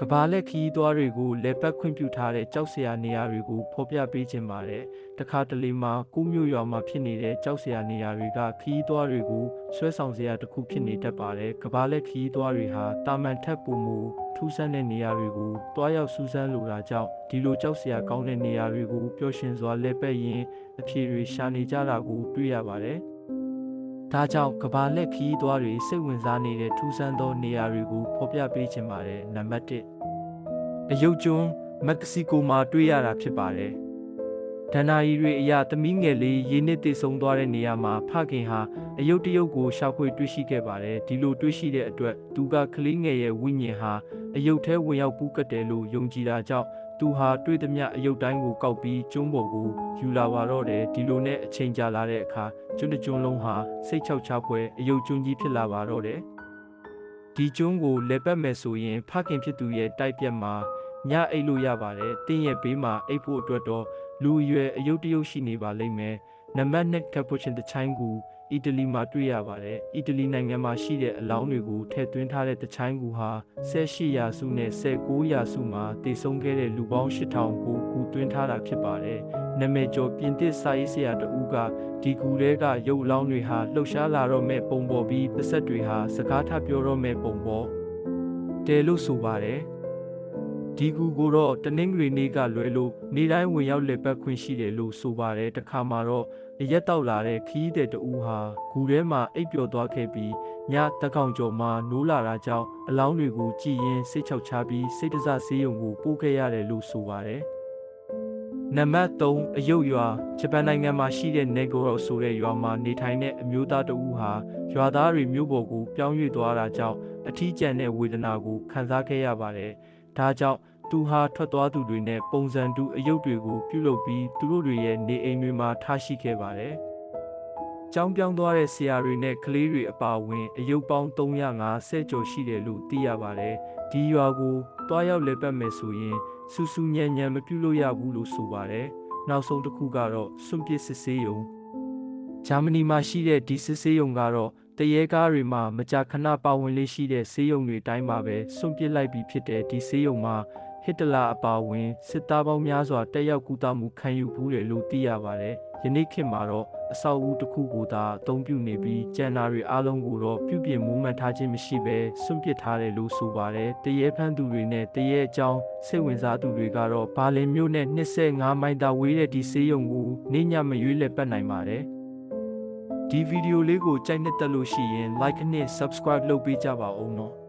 ကဘာလက်ခီးသွားတွေကိုလက်ပတ်ခွင့်ပြုထားတဲ့ကြောက်စရာနေရာတွေကိုဖော်ပြပေးခြင်းပါတယ်။တခါတလေမှာကိုမျိုးရွာမှာဖြစ်နေတဲ့ကြောက်စရာနေရာတွေကခီးသွားတွေကိုဆွဲဆောင်စရာတစ်ခုဖြစ်နေတတ်ပါတယ်။ကဘာလက်ခီးသွားတွေဟာတာမန်ထက်ပုံမူထူးဆန်းတဲ့နေရာတွေကိုတွားရောက်စူးစမ်းလိုတာကြောင့်ဒီလိုကြောက်စရာကောင်းတဲ့နေရာတွေကိုပျော်ရွှင်စွာလက်ပတ်ရင်အဖြေတွေရှာနေကြတာကိုတွေ့ရပါတယ်။ ဒါကြောင့်ကဘာလက်ခီးသွားတွေစိတ်ဝင်စားနေတဲ့ထူးဆန်းသောနေရာတွေကိုဖော်ပြပေးခြင်းပါတယ်နံပါတ်1အယုတ်ကျွန်းမက္ကဆီကိုမှာတွေ့ရတာဖြစ်ပါတယ်ဒဏ္ဍာရီတွေအရာသမီးငယ်လေးရေနစ်တည်ဆုံသွားတဲ့နေရာမှာဖခင်ဟာအယုတ်တရုတ်ကိုရှာဖွေတွေ့ရှိခဲ့ပါတယ်ဒီလိုတွေ့ရှိတဲ့အတွက်သူကကလေးငယ်ရဲ့ဝိညာဉ်ဟာအယုတ်ထဲဝင်ရောက်ပူးကတ်တယ်လို့ယုံကြည်တာကြောင့် သူဟာတွေ့သမျှအယုတ်တိုင်းကိုကောက်ပြီးကျွန်းပေါ်ကိုယူလာပါတော့တယ်ဒီလိုနဲ့အချိန်ကြာလာတဲ့အခါကျွန်းတစ်ကျွန်းလုံးဟာစိတ်ချောက်ချဖွယ်အယုတ်ကျွန်းကြီးဖြစ်လာပါတော့တယ်ဒီကျွန်းကိုလဲပတ်မယ်ဆိုရင်ဖခင်ဖြစ်သူရဲ့တိုက်ပြက်မှာညအိတ်လို့ရပါတယ်တင်းရဲ့ဘေးမှာအိတ်ဖို့အတွက်တော့လူအရွယ်အယုတ်တရုတ်ရှိနေပါလိမ့်မယ်နံပါတ်2ကပ်ပူချင်းတချိုင်းကို အီတလီမှာတွေ့ရပါတယ်။အီတလီနိုင်ငံမှာရှိတဲ့အလောင်းတွေကိုထည့်သွင်းထားတဲ့တချိုင်းကူဟာ18ရာစုနဲ့19ရာစုမှာတည်ဆုံခဲ့တဲ့လူပေါင်း8000ကိုကူသွင်းထားတာဖြစ်ပါတယ်။နာမည်ကျော်ပြင်သစ်စာရေးဆရာတဦးကဒီကူတွေကရုပ်အလောင်းတွေဟာလှုပ်ရှားလာတော့မဲ့ပုံပေါ်ပြီးပစက်တွေဟာစကားထပြောတော့မဲ့ပုံပေါ်တယ်လို့ဆိုပါတယ်။ ဒီကူကိုတော့တနင်္ဂနွေနေ့ကလွယ်လို့နေ့တိုင်းဝင်ရောက်လက်ပတ်ခွင့်ရှိတယ်လို့ဆိုပါတယ်တခါမှာတော့အရက်တောက်လာတဲ့ခီးတဲ့တူဟာဂူထဲမှာအိပ်ပျော်သွားခဲ့ပြီးညတက်ကောင်ကျော်မှာနိုးလာတာကြောင့်အလောင်းတွေကိုကြည်ရင်စိတ်ချောက်ချပြီးစိတ်တစဆေးရုံကိုပို့ခဲ့ရတယ်လို့ဆိုပါတယ်နံပါတ်3အယုတ်ရွာဂျပန်နိုင်ငံမှာရှိတဲ့ Negoro ဆိုတဲ့ရွာမှာနေထိုင်တဲ့အမျိုးသားတဦးဟာရွာသားတွေမြို့ပေါ်ကိုပြောင်းရွှေ့သွားတာကြောင့်အထီးကျန်တဲ့ဝေဒနာကိုခံစားခဲ့ရပါတယ်။ ဒါကြောင့်သူဟာထွက်သွားသူတွေနဲ့ပုံစံတူအယုတ်တွေကိုပြုလုပ်ပြီးသူတို့တွေရဲ့နေအိမ်တွေမှာထားရှိခဲ့ပါတယ်။ကြောင်းပြောင်းသွားတဲ့ဆရာတွေနဲ့ကလေးတွေအပါအဝင်အယုတ်ပေါင်း350ကျော်ရှိတယ်လို့သိရပါတယ်။ဒီရွာကိုတွားရောက်လည်ပတ်မယ်ဆိုရင်စူးစူးညံ့ညံ့မပြုလို့ရဘူးလို့ဆိုပါတယ်။နောက်ဆုံးတစ်ခုကတော့စွန့်ပစ်စစ်ဆေးရုံဂျာမနီမှာရှိတဲ့ဒီစစ်ဆေးရုံကတော့ တရေကားတွေမှာမကြာခဏပါဝင်လေးရှိတဲ့ဆေးရုံတွေအတိုင်းပါပဲစွန့်ပစ်လိုက်ပြီးဖြစ်တဲ့ဒီဆေးရုံမှာဟစ်တလာအပါအဝင်စစ်သားပေါင်းများစွာတက်ရောက်ကူတာမှုခံယူဘူးတယ်လို့သိရပါတယ်။ယနေ့ခေတ်မှာတော့အဆောက်အဦတစ်ခုကိုသာအသုံးပြုနေပြီးကျန်တာတွေအားလုံးကိုတော့ပြုပြင်မွမ်းမံထားခြင်းမရှိဘဲစွန့်ပစ်ထားတယ်လို့ဆိုပါတယ်။တရေဖန်းသူတွေနဲ့တရေအကြောင်းစိတ်ဝင်စားသူတွေကတော့ဘာလင်မြို့နဲ့25မိုင်တာဝေးတဲ့ဒီဆေးရုံကိုနေညမရွေးလက်ပတ်နိုင်ပါတယ်။ ဒီဗီဒီယိုလေးကိုကြိုက်နှစ်သက်လို့ရှိရင် like နဲ့ subscribe လုပ်ပေးကြပါဦးနော်။